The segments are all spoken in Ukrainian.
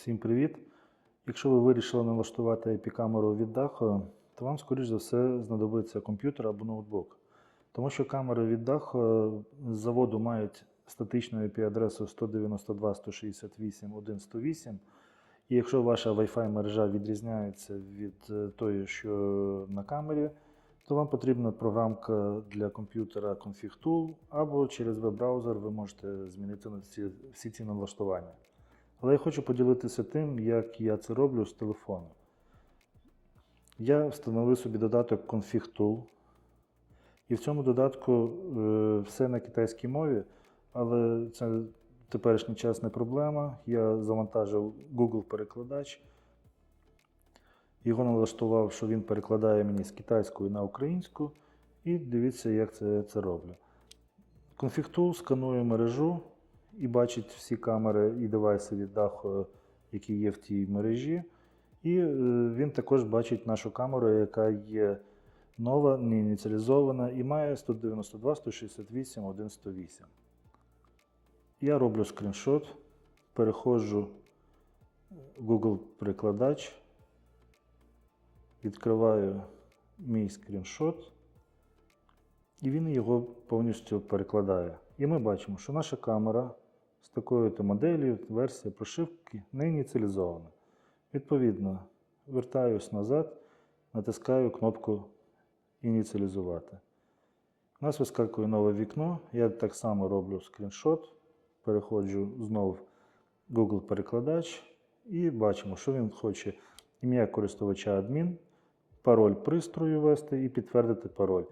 Всім привіт! Якщо ви вирішили налаштувати IP-камеру від даху, то вам, скоріш за все, знадобиться комп'ютер або ноутбук. Тому що камери від даху з заводу мають статичну IP-адресу 192.168.1.108. І якщо ваша Wi-Fi мережа відрізняється від е, тої, що на камері, то вам потрібна програмка для комп'ютера Config Tool, або через веб-браузер ви можете змінити на всі ці налаштування. Але я хочу поділитися тим, як я це роблю з телефону. Я встановив собі додаток Config Tool. І в цьому додатку е, все на китайській мові, але це в теперішній час не проблема. Я завантажив Google перекладач. Його налаштував, що він перекладає мені з китайської на українську. І дивіться, як це, це роблю. Config Tool сканує мережу і бачить всі камери і девайси від даху, які є в тій мережі. І е, він також бачить нашу камеру, яка є нова, не ініціалізована і має 192, 168, 108. Я роблю скріншот, переходжу в Google перекладач, відкриваю мій скріншот, і він його повністю перекладає. І ми бачимо, що наша камера з такою-то моделлю, версія прошивки не ініціалізована. Відповідно, вертаюсь назад, натискаю кнопку Ініціалізувати. У нас вискакує нове вікно. Я так само роблю скріншот, переходжу знову в Google перекладач і бачимо, що він хоче ім'я користувача адмін, пароль пристрою ввести і підтвердити пароль.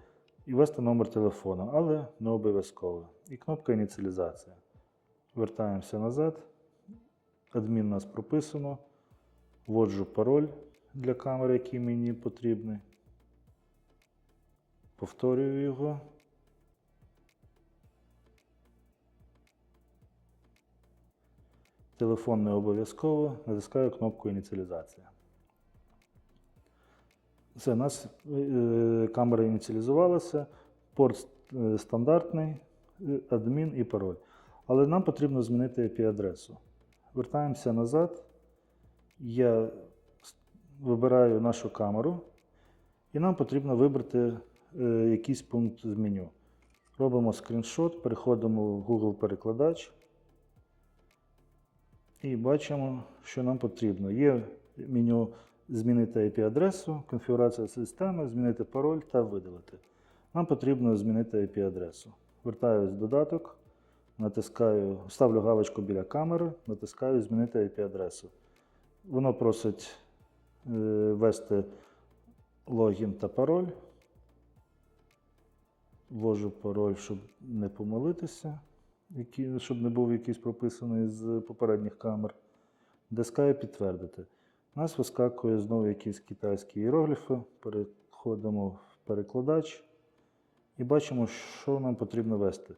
І ввести номер телефону, але не обов'язково. І кнопка ініціалізація. Вертаємося назад. Адмін у нас прописано. Вводжу пароль для камери, який мені потрібний. Повторюю його. Телефон не обов'язково. Натискаю кнопку ініціалізація. Все, у нас е, камера ініціалізувалася, порт е, стандартний, е, адмін і пароль. Але нам потрібно змінити IP-адресу. Вертаємося назад. Я вибираю нашу камеру, і нам потрібно вибрати якийсь пункт з меню. Робимо скріншот, переходимо в Google перекладач і бачимо, що нам потрібно. Є меню змінити IP-адресу, конфігурація системи, змінити пароль та видалити. Нам потрібно змінити IP-адресу. Вертаюсь в додаток, натискаю, ставлю галочку біля камери, натискаю Змінити IP-адресу. Воно просить е, ввести логін та пароль. Ввожу пароль, щоб не помилитися, щоб не був якийсь прописаний з попередніх камер. Дискаю підтвердити. Нас вискакує знову якісь китайські іерогліфи. Переходимо в перекладач і бачимо, що нам потрібно ввести.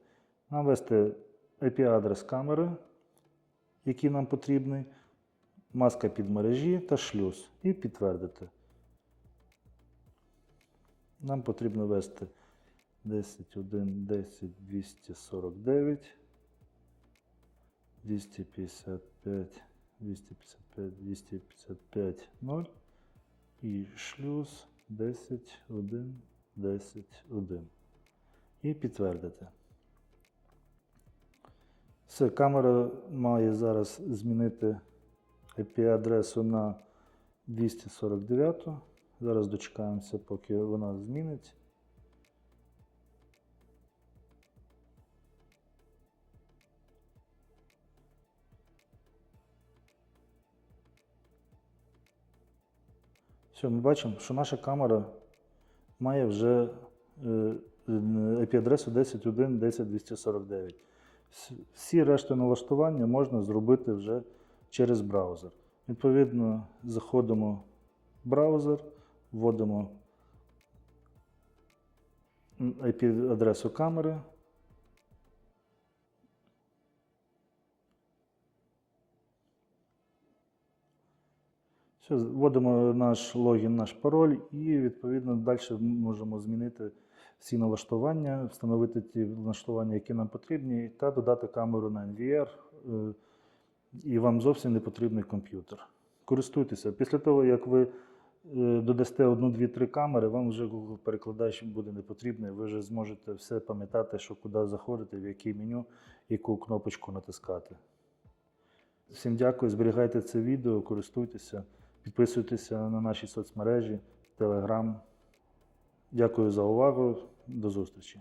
Нам ввести IP-адрес камери, який нам потрібний, маска під мережі та шлюз. І підтвердити. Нам потрібно ввести 10.1, 10, 249, 255, 255, 255, 0 і шлюз 10, 1, 10, 1. І підтвердити. Все, камера має зараз змінити IP-адресу на 249. Зараз дочекаємося, поки вона змінить. Все, ми бачимо, що наша камера має вже е, IP-адресу 10.1, 10.249. С- Всі решти налаштування можна зробити вже через браузер. Відповідно, заходимо в браузер, вводимо IP-адресу камери. Все, вводимо наш логін, наш пароль і відповідно далі можемо змінити всі налаштування, встановити ті налаштування, які нам потрібні, та додати камеру на NVR, е, і вам зовсім не потрібний комп'ютер. Користуйтеся. Після того, як ви е, додасте одну, дві, три камери, вам вже Google перекладач буде не потрібний. Ви вже зможете все пам'ятати, що куди заходити, в яке меню, яку кнопочку натискати. Всім дякую, зберігайте це відео, користуйтеся, підписуйтеся на наші соцмережі, Телеграм. Дякую за увагу. До зустрічі.